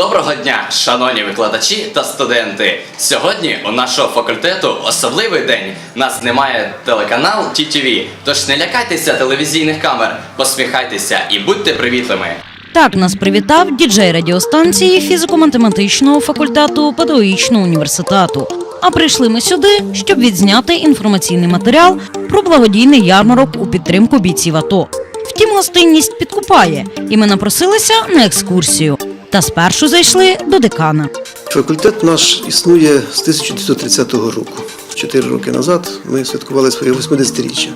Доброго дня, шановні викладачі та студенти. Сьогодні у нашого факультету особливий день. Нас немає телеканал TTV, тож не лякайтеся телевізійних камер, посміхайтеся і будьте привітливими. Так нас привітав діджей радіостанції фізико-математичного факультету педагогічного університету. А прийшли ми сюди, щоб відзняти інформаційний матеріал про благодійний ярмарок у підтримку бійців АТО. Втім, гостинність підкупає, і ми напросилися на екскурсію. Та спершу зайшли до декана. Факультет наш існує з 1930 року. Чотири роки назад ми святкували своє 80-річчя.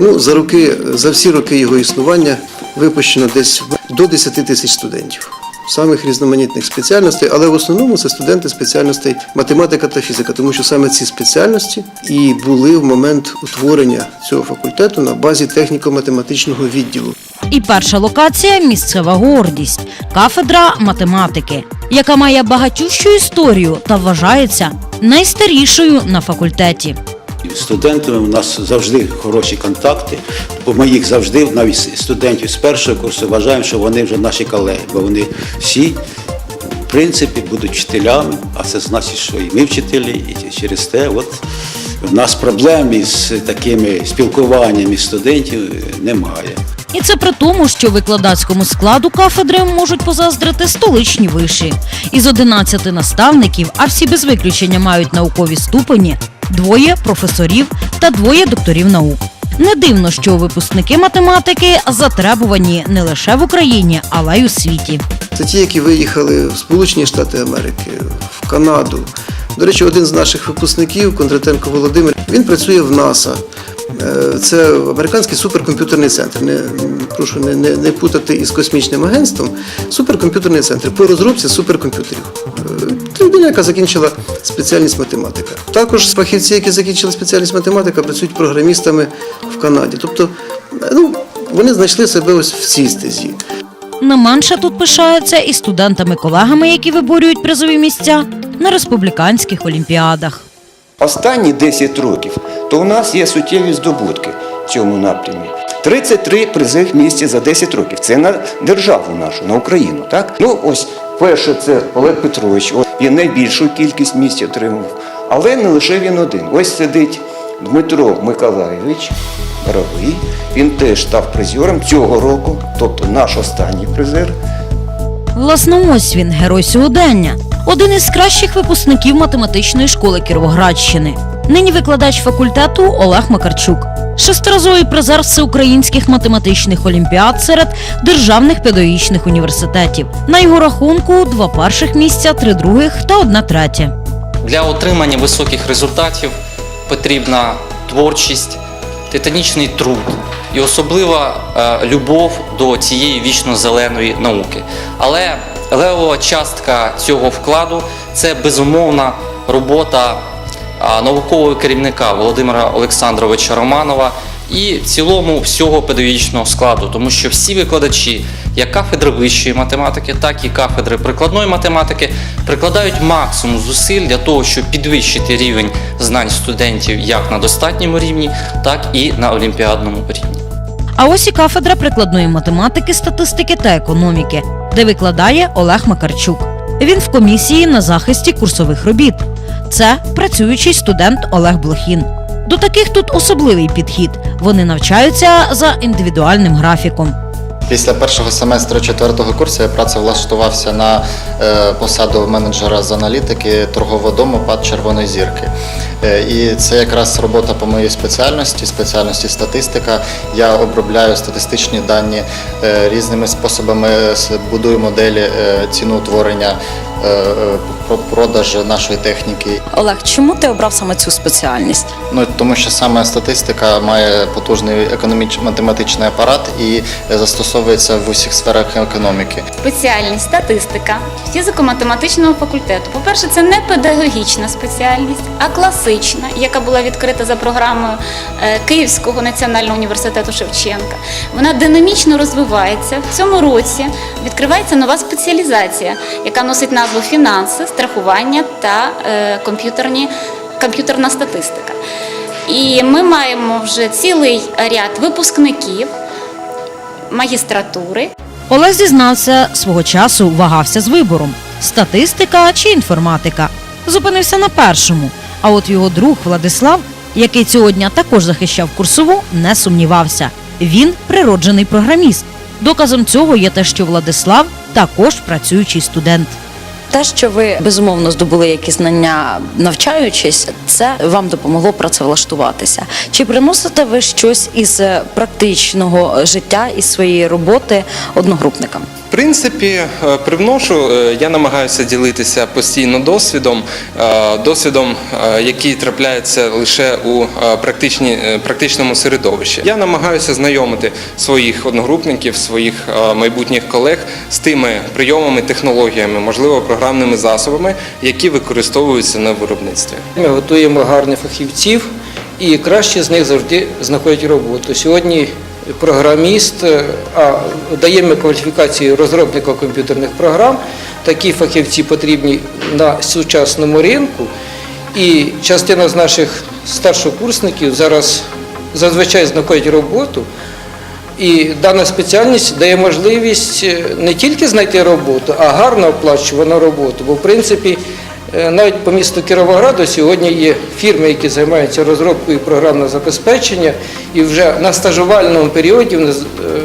Ну, за, роки, за всі роки його існування випущено десь до 10 тисяч студентів. Самих різноманітних спеціальностей, але в основному це студенти спеціальностей математика та фізика, тому що саме ці спеціальності і були в момент утворення цього факультету на базі техніко-математичного відділу. І перша локація місцева гордість кафедра математики, яка має багатющу історію та вважається найстарішою на факультеті. Студентами у нас завжди хороші контакти, бо ми їх завжди, навіть студентів з першого курсу, вважаємо, що вони вже наші колеги, бо вони всі, в принципі, будуть вчителями, а це значить, що і ми вчителі, і через те, от в нас проблем із такими спілкуваннями студентів немає. І це при тому, що викладацькому складу кафедри можуть позаздрити столичні виші. Із 11 наставників, а всі без виключення мають наукові ступені, двоє професорів та двоє докторів наук. Не дивно, що випускники математики затребувані не лише в Україні, але й у світі. Це ті, які виїхали в Сполучені Штати Америки, в Канаду. До речі, один з наших випускників, Кондратенко Володимир, він працює в НАСА. Е, Це американський суперкомп'ютерний центр. Не, прошу не, не, не путати із космічним агентством. Суперкомп'ютерний центр по розробці суперкомп'ютерів. Людина, яка закінчила спеціальність математика. Також фахівці, які закінчили спеціальність математика, працюють програмістами в Канаді. Тобто, ну, вони знайшли себе ось в цій стезі. Не менше тут пишаються і студентами-колегами, які виборюють призові місця на республіканських олімпіадах. Останні 10 років, то у нас є суттєві здобутки в цьому напрямі. 33 призових місця за 10 років. Це на державу нашу, на Україну. Так? Ну ось перше, це Олег Петрович. Він найбільшу кількість місць отримав. Але не лише він один. Ось сидить Дмитро Миколайович Боровий. Він теж став призером цього року, тобто наш останній призер. Власне, ось він, герой сьогодення, один із кращих випускників математичної школи Кіровоградщини. Нині викладач факультету Олег Макарчук, шестиразовий призер всеукраїнських математичних олімпіад серед державних педагогічних університетів. На його рахунку два перших місця, три других та одна третя. Для отримання високих результатів потрібна творчість, титанічний труд і особлива е, любов до цієї вічно зеленої науки. Але левова частка цього вкладу це безумовна робота наукового керівника Володимира Олександровича Романова і в цілому всього педагогічного складу, тому що всі викладачі, як кафедри вищої математики, так і кафедри прикладної математики, прикладають максимум зусиль для того, щоб підвищити рівень знань студентів як на достатньому рівні, так і на олімпіадному рівні. А ось і кафедра прикладної математики, статистики та економіки, де викладає Олег Макарчук. Він в комісії на захисті курсових робіт. Це працюючий студент Олег Блохін. До таких тут особливий підхід. Вони навчаються за індивідуальним графіком. Після першого семестру четвертого курсу я працевлаштувався на е, посаду менеджера з аналітики торгового дому ПАД Червоної зірки. Е, і це якраз робота по моїй спеціальності, спеціальності статистика. Я обробляю статистичні дані е, різними способами, будую моделі е, ціноутворення, е, е, про продаж нашої техніки. Олег, чому ти обрав саме цю спеціальність? Ну тому що саме статистика має потужний економічно-математичний апарат і е, застосовується в усіх сферах економіки. Спеціальність статистика фізико-математичного факультету. По-перше, це не педагогічна спеціальність, а класична, яка була відкрита за програмою е, Київського національного університету Шевченка. Вона динамічно розвивається. В цьому році відкривається нова спеціалізація, яка носить назву фінанси, страхування та е, комп'ютерні, комп'ютерна статистика. І ми маємо вже цілий ряд випускників магістратури, Олег зізнався, свого часу вагався з вибором. статистика чи інформатика. Зупинився на першому. А от його друг Владислав, який цього дня також захищав курсову, не сумнівався. Він природжений програміст. Доказом цього є те, що Владислав також працюючий студент. Те, що ви безумовно здобули якісь знання, навчаючись, це вам допомогло працевлаштуватися. Чи приносите ви щось із практичного життя із своєї роботи одногрупникам? Принципі, е, привношу, е, я намагаюся ділитися постійно досвідом, е, досвідом, який трапляється лише у практичному середовищі. Я намагаюся знайомити своїх одногрупників, своїх майбутніх колег з тими прийомами, технологіями, можливо, програмними засобами, які використовуються на виробництві. Ми готуємо гарних фахівців, і кращі з них завжди знаходять роботу. Сьогодні програміст, е, а даємо кваліфікацію розробника комп'ютерних програм. Такі фахівці потрібні на сучасному ринку. І частина з наших старшокурсників зараз зазвичай знаходять роботу. І дана спеціальність дає можливість е, не тільки знайти роботу, а гарно оплачувану роботу. Бо в принципі навіть по місту Кіровограду сьогодні є фірми, які займаються розробкою програмного забезпечення, і вже на стажувальному періоді вони е,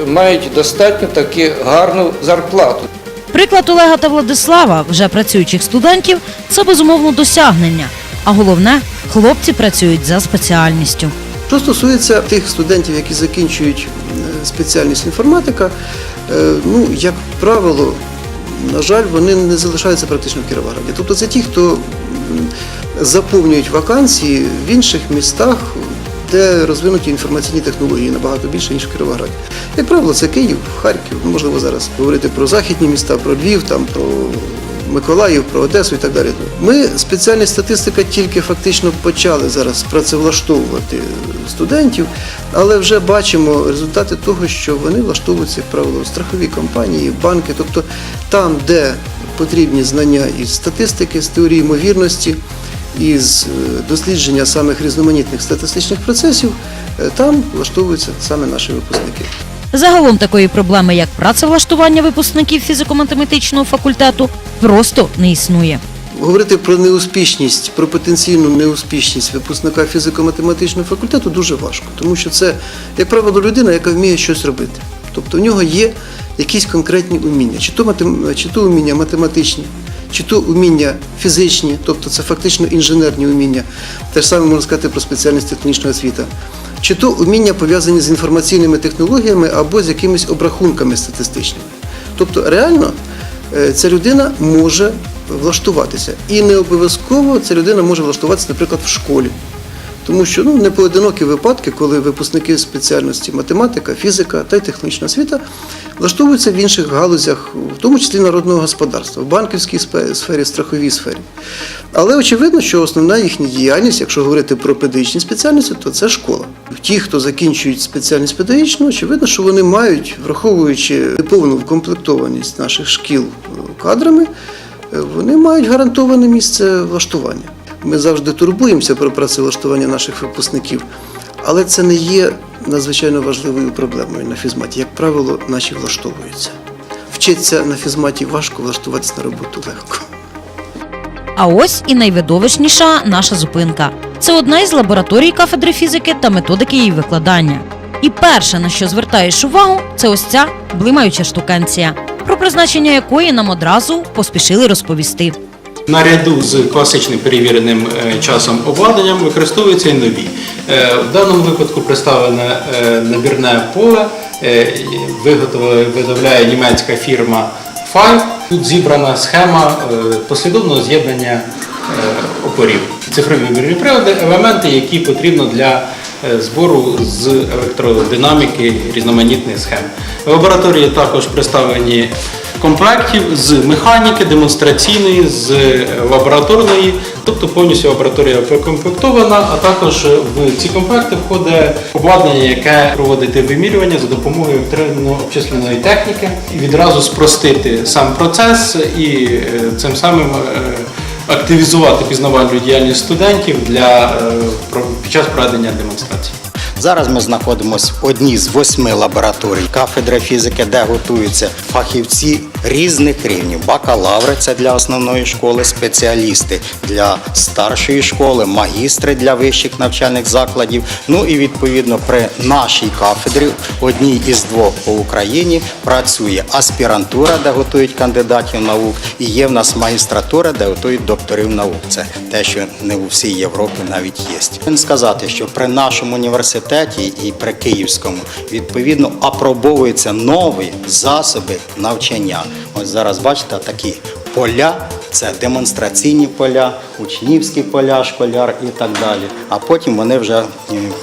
мають достатньо таки гарну зарплату. Приклад Олега та Владислава, вже працюючих студентів, це безумовно досягнення. А головне, хлопці працюють за спеціальністю. Що стосується тих студентів, які закінчують е, спеціальність інформатика, е, ну, як правило, на жаль, вони не залишаються практично в Кіровограді. Тобто це ті, хто заповнюють вакансії в інших містах, де розвинуті інформаційні технології набагато більше, ніж в Кіровограді. Як правило, це Київ, Харків, можливо, зараз говорити про західні міста, про Львів, там, про Миколаїв, про Одесу і так далі. Ми спеціальність статистика тільки фактично почали зараз працевлаштовувати студентів, але вже бачимо результати того, що вони влаштовуються, як правило, страхові компанії, банки, тобто там, де потрібні знання із статистики, з теорії ймовірності, із е, дослідження самих різноманітних статистичних процесів, е, там влаштовуються саме наші випускники. Загалом такої проблеми, як працевлаштування випускників фізико-математичного факультету, просто не існує. Говорити про неуспішність, про потенційну неуспішність випускника фізико-математичного факультету дуже важко, тому що це, як правило, людина, яка вміє щось робити. Тобто в нього є якісь конкретні уміння, чи то, матем... чи то уміння математичні, чи то уміння фізичні, тобто це фактично інженерні уміння. Те ж саме можна сказати про спеціальність технічного освіта. Чи то уміння пов'язані з інформаційними технологіями або з якимись обрахунками статистичними. Тобто, реально е, ця людина може влаштуватися. І не обов'язково ця людина може влаштуватися, наприклад, в школі. Тому що ну, не поодинокі випадки, коли випускники спеціальності математика, фізика та й технічна освіта влаштовуються в інших галузях, в тому числі народного господарства, в банківській сфері, страховій сфері. Але очевидно, що основна їхня діяльність, якщо говорити про педагогічні спеціальності, то це школа. Ті, хто закінчують спеціальність педагогічну, очевидно, що вони мають, враховуючи повну вкомплектованість наших шкіл кадрами, вони мають гарантоване місце влаштування. Ми завжди турбуємося про працевлаштування наших випускників, але це не є надзвичайно важливою проблемою на фізматі. Як правило, наші влаштовуються. Вчитися на фізматі важко, влаштуватися на роботу легко. А ось і найвидовищніша наша зупинка. Це одна із лабораторій кафедри фізики та методики її викладання. І перше, на що звертаєш увагу, це ось ця блимаюча штукенція, про призначення якої нам одразу поспішили розповісти. Наряду з класичним перевіреним е, часом обладнанням використовуються і нові. Е, В даному випадку представлене набірне поле, е, виготовляє німецька фірма Five. Тут зібрана схема послідовного з'єднання опорів. Цифрові вимірні прилади, елементи, які потрібно для збору з електродинаміки різноманітних схем. В лабораторії також представлені комплектів з механіки, демонстраційної, з е, лабораторної, тобто повністю лабораторія прокомплектована, а також в ці комплекти входить обладнання, яке проводить вимірювання за допомогою електронно-обчисленої техніки і відразу спростити сам процес і е, цим самим е, активізувати пізнавальну діяльність студентів для під час проведення демонстрацій. Зараз ми знаходимося в одній з восьми лабораторій кафедри фізики, де готуються фахівці різних рівнів. Бакалаври це для основної школи, спеціалісти для старшої школи, магістри для вищих навчальних закладів. Ну і відповідно при нашій кафедрі, одній із двох по Україні, працює аспірантура, де готують кандидатів наук, і є в нас магістратура, де готують докторів наук. Це те, що не у всій Європі навіть є. Сказати, що при нашому університеті і при Київському відповідно апробовуються нові засоби навчання. Ось зараз бачите такі поля. Це демонстраційні поля, учнівські поля, школяр і так далі. А потім вони вже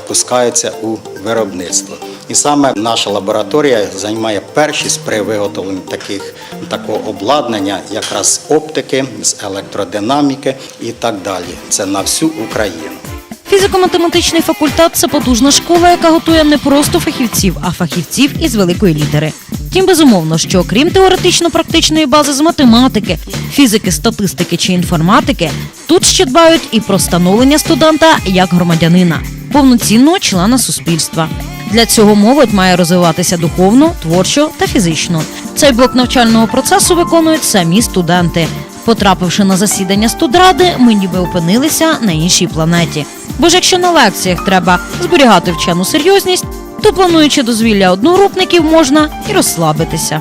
пускаються у виробництво. І саме наша лабораторія займає першість при виготовленні таких такого обладнання, якраз оптики, з електродинаміки і так далі. Це на всю Україну. Фізико-математичний факультет це потужна школа, яка готує не просто фахівців, а фахівців із великої літери. Тим безумовно, що окрім теоретично-практичної бази з математики, фізики, статистики чи інформатики, тут ще дбають і про становлення студента як громадянина, повноцінного члена суспільства. Для цього молодь має розвиватися духовно, творчо та фізично. Цей блок навчального процесу виконують самі студенти. Потрапивши на засідання студради, ми ніби опинилися на іншій планеті. Бо ж якщо на лекціях треба зберігати вчену серйозність, то плануючи дозвілля одногрупників, можна і розслабитися.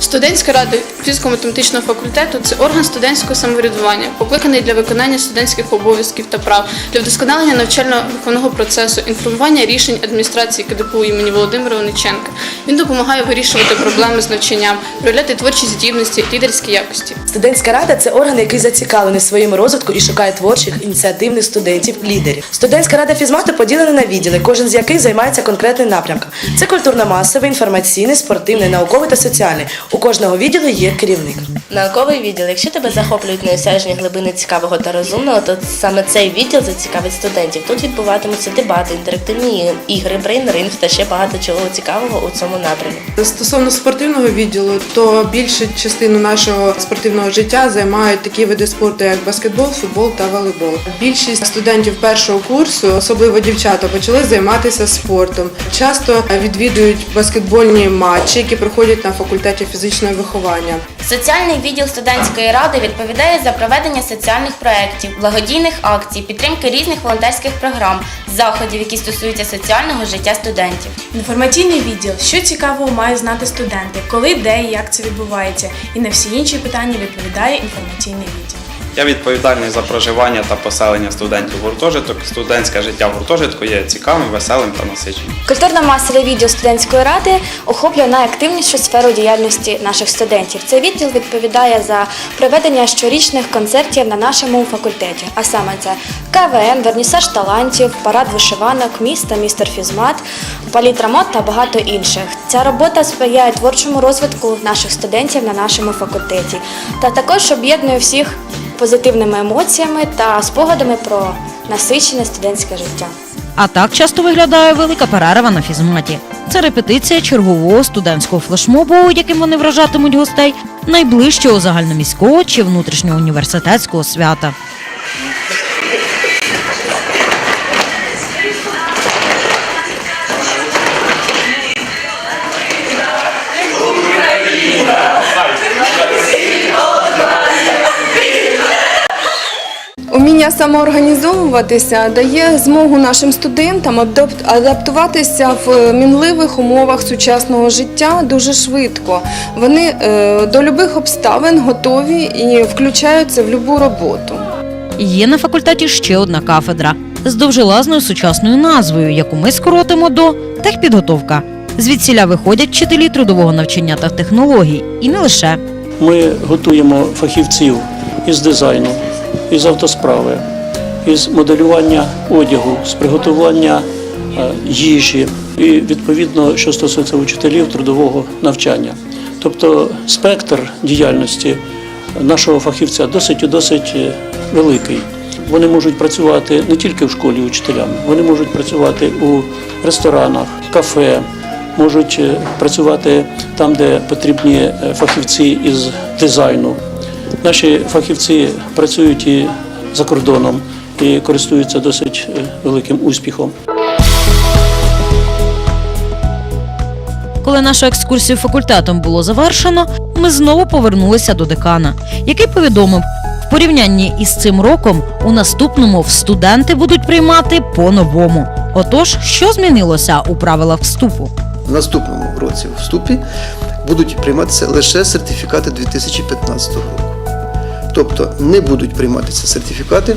Студентська рада фізико-математичного факультету це орган студентського самоврядування, покликаний для виконання студентських обов'язків та прав, для вдосконалення навчально-виховного процесу, інформування рішень адміністрації КДПУ імені Володимира Ониченка. Він допомагає вирішувати проблеми з навчанням, проявляти творчі здібності, лідерські якості. Студентська рада це орган, який зацікавлений своєму розвитку і шукає творчих ініціативних студентів, лідерів. Студентська рада фізмату поділена на відділи, кожен з яких займається конкретним напрямком. Це культурно-масовий, інформаційний, спортивний, науковий та соціальний. У кожного відділу є керівник. Науковий відділ. Якщо тебе захоплюють неосяжні глибини цікавого та розумного, то саме цей відділ зацікавить студентів. Тут відбуватимуться дебати, інтерактивні ігри, брейн-ринг та ще багато чого цікавого у цьому напрямі. Стосовно спортивного відділу, то більшу частину нашого спортивного життя займають такі види спорту, як баскетбол, футбол та волейбол. Більшість студентів першого курсу, особливо дівчата, почали займатися спортом. Часто відвідують баскетбольні матчі, які проходять на факультеті фізичного виховання. Соціальний відділ студентської ради відповідає за проведення соціальних проєктів, благодійних акцій, підтримки різних волонтерських програм, заходів, які стосуються соціального життя студентів. Інформаційний відділ, що цікавого мають знати студенти, коли, де і як це відбувається, і на всі інші питання відповідає інформаційний відділ. Я відповідальний за проживання та поселення студентів гуртожиток. Студентське життя в гуртожитку є цікавим, веселим та насиченим. Культурно-масовий відділ студентської ради охоплює найактивнішу сферу діяльності наших студентів. Цей відділ відповідає за проведення щорічних концертів на нашому факультеті, а саме це КВН, вернісаж талантів, парад вишиванок, міста, містер фізмат, палітра мод та багато інших. Ця робота сприяє творчому розвитку наших студентів на нашому факультеті та також об'єднує всіх позитивними емоціями та спогадами про насичене студентське життя. А так часто виглядає велика перерва на фізматі. Це репетиція чергового студентського флешмобу, яким вони вражатимуть гостей найближчого загальноміського чи внутрішнього університетського свята. Уміння самоорганізовуватися дає змогу нашим студентам адап- адаптуватися в мінливих умовах сучасного життя дуже швидко. Вони е, до любих обставин готові і включаються в будь-яку роботу. Є на факультеті ще одна кафедра з довжелазною сучасною назвою, яку ми скоротимо до техпідготовка. Звідсіля виходять вчителі трудового навчання та технологій, і не лише. Ми готуємо фахівців із дизайну, із автосправи, із моделювання одягу, з приготування е, їжі і відповідно, що стосується учителів трудового навчання. Тобто спектр діяльності нашого фахівця досить і досить е, великий. Вони можуть працювати не тільки в школі учителями, вони можуть працювати у ресторанах, кафе, можуть е, працювати там, де потрібні фахівці із дизайну. Наші фахівці працюють і за кордоном і користуються досить е, великим успіхом. коли нашу екскурсію факультетом було завершено, ми знову повернулися до декана, який повідомив, в порівнянні із цим роком у наступному в студенти будуть приймати по-новому. Отож, що змінилося у правилах вступу? В наступному році в вступі будуть прийматися лише сертифікати 2015 року. Тобто не будуть прийматися сертифікати,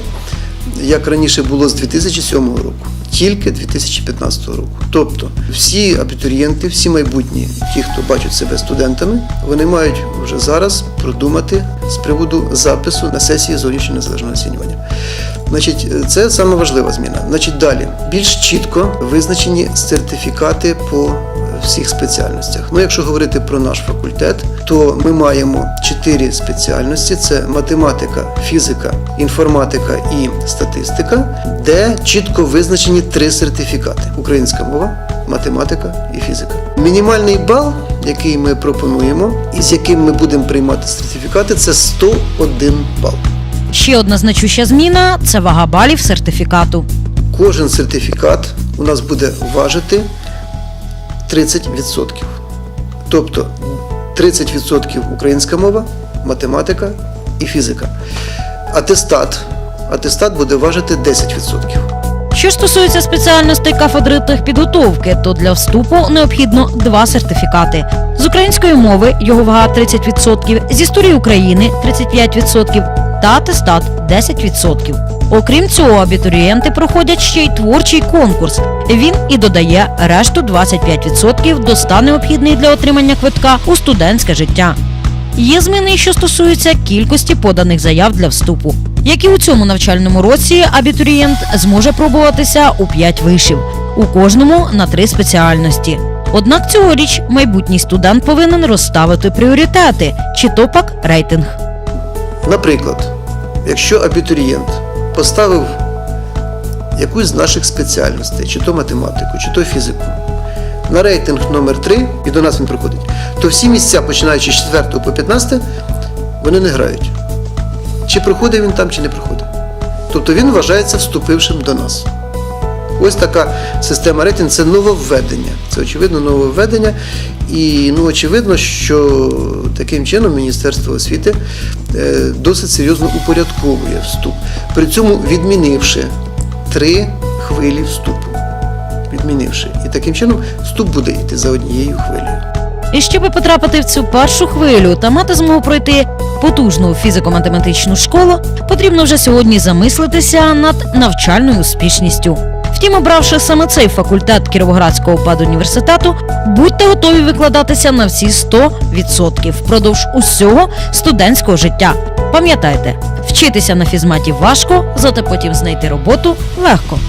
як раніше було з 2007 року, тільки 2015 року. Тобто всі абітурієнти, всі майбутні, ті, хто бачать себе студентами, вони мають вже зараз продумати з приводу запису на сесії зовнішнього незалежного оцінювання. Значить, це саме важлива зміна. Значить, далі більш чітко визначені сертифікати по всіх спеціальностях. Ну, якщо говорити про наш факультет, то ми маємо чотири спеціальності: це математика, фізика, інформатика і статистика, де чітко визначені три сертифікати: українська мова, математика і фізика. Мінімальний бал, який ми пропонуємо, і з яким ми будемо приймати сертифікати, це 101 бал. Ще одна значуща зміна це вага балів сертифікату. Кожен сертифікат у нас буде важити 30%. Тобто 30% українська мова, математика і фізика. Атестат. Атестат буде важити 10%. Що ж стосується спеціальностей кафедри техпідготовки, то для вступу необхідно два сертифікати: з української мови його вага 30%, з історії України 35% та атестат 10%. Окрім цього, абітурієнти проходять ще й творчий конкурс. Він і додає решту 25% до ста необхідний для отримання квитка у студентське життя. Є зміни, що стосуються кількості поданих заяв для вступу. Як і у цьому навчальному році, абітурієнт зможе пробуватися у 5 вишів, у кожному на три спеціальності. Однак цьогоріч майбутній студент повинен розставити пріоритети чи то пак рейтинг. Наприклад, якщо абітурієнт поставив якусь з наших спеціальностей, чи то математику, чи то фізику, на рейтинг номер 3 і до нас він приходить, то всі місця, починаючи з 4 по 15, вони не грають. Чи приходить він там, чи не приходить. Тобто він вважається вступившим до нас. Ось така система рейтинг це нововведення. Це очевидно нововведення. І ну, очевидно, що таким чином Міністерство освіти е, досить серйозно упорядковує вступ, при цьому відмінивши три хвилі вступу. Відмінивши. І таким чином вступ буде йти за однією хвилею. І щоб потрапити в цю першу хвилю та мати змогу пройти потужну фізико-математичну школу, потрібно вже сьогодні замислитися над навчальною успішністю. Втім, обравши саме цей факультет Кіровоградського педуніверситету, будьте готові викладатися на всі 100% впродовж усього студентського життя. Пам'ятайте, вчитися на фізматі важко, зате потім знайти роботу легко.